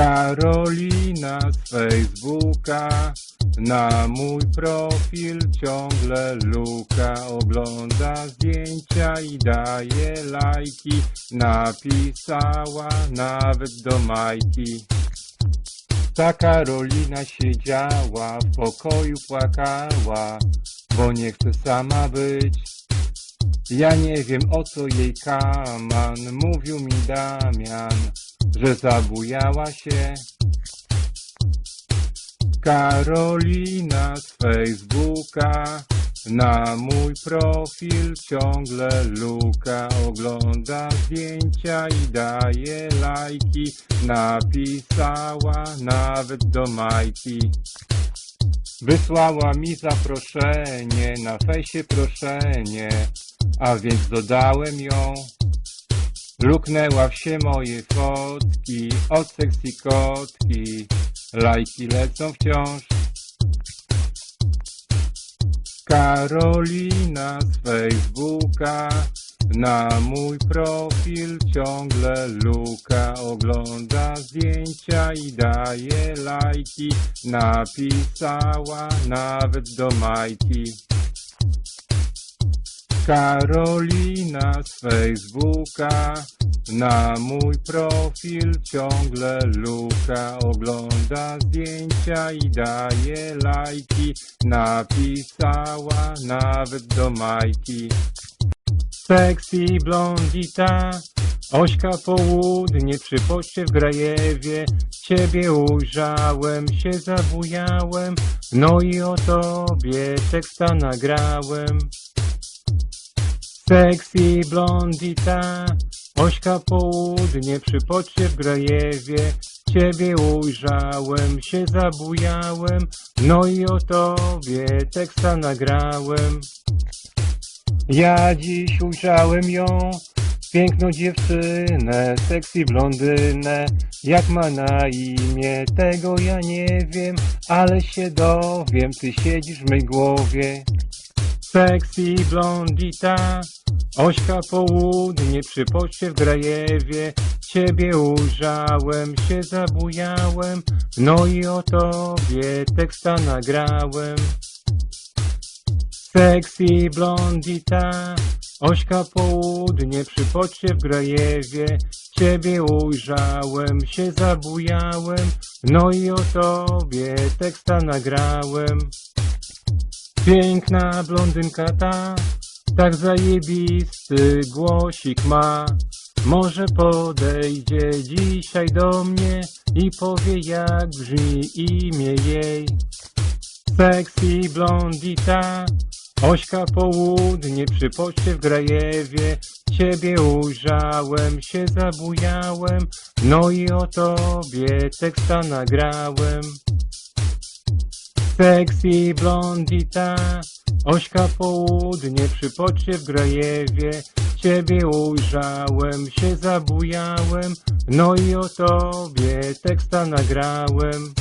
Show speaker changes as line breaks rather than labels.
Karolina z Facebooka na mój profil ciągle luka Ogląda zdjęcia i daje lajki. Napisała nawet do Majki. Ta Karolina siedziała, w pokoju płakała Bo nie chce sama być. Ja nie wiem o co jej kaman, mówił mi Damian, że zabujała się. Karolina z Facebooka na mój profil ciągle luka Ogląda zdjęcia i daje lajki Napisała nawet do Majki Wysłała mi zaproszenie, na fejsie proszenie a więc dodałem ją. Luknęła w się moje fotki od sexy kotki. Lajki lecą wciąż. Karolina z Facebooka na mój profil ciągle luka Ogląda zdjęcia i daje lajki Napisała nawet do Majki Karolina z Facebooka. Na mój profil ciągle luka Ogląda zdjęcia i daje lajki. Napisała nawet do Majki. Sexy blondita Ośka południe przy poczcie w Grajewie. Ciebie ujrzałem, się zabujałem. No i o tobie teksta nagrałem Sexy blondita, Ośka południe przy poczcie w Grajewie. Ciebie ujrzałem, się zabujałem, no i o tobie teksta nagrałem. Ja dziś ujrzałem ją, piękną dziewczynę, sexy blondynę. Jak ma na imię, tego ja nie wiem, ale się dowiem, ty siedzisz w mej głowie. Sexy blondita, Ośka południe przy poczcie w Grajewie, Ciebie ujrzałem, się zabujałem, no i o tobie teksta nagrałem. Sexy blondita, Ośka południe przy poczcie w Grajewie, Ciebie ujrzałem, się zabujałem, no i o tobie teksta nagrałem. Piękna blondynka ta, tak zajebisty głosik ma. Może podejdzie dzisiaj do mnie i powie jak brzmi imię jej. Sexy blondita, Ośka południe przy poczcie w Grajewie. Ciebie ujrzałem, się zabujałem, no i o tobie teksta nagrałem. Sexy blondita, Ośka południe przy poczcie w Grajewie. Ciebie ujrzałem, się zabujałem, no i o tobie teksta nagrałem.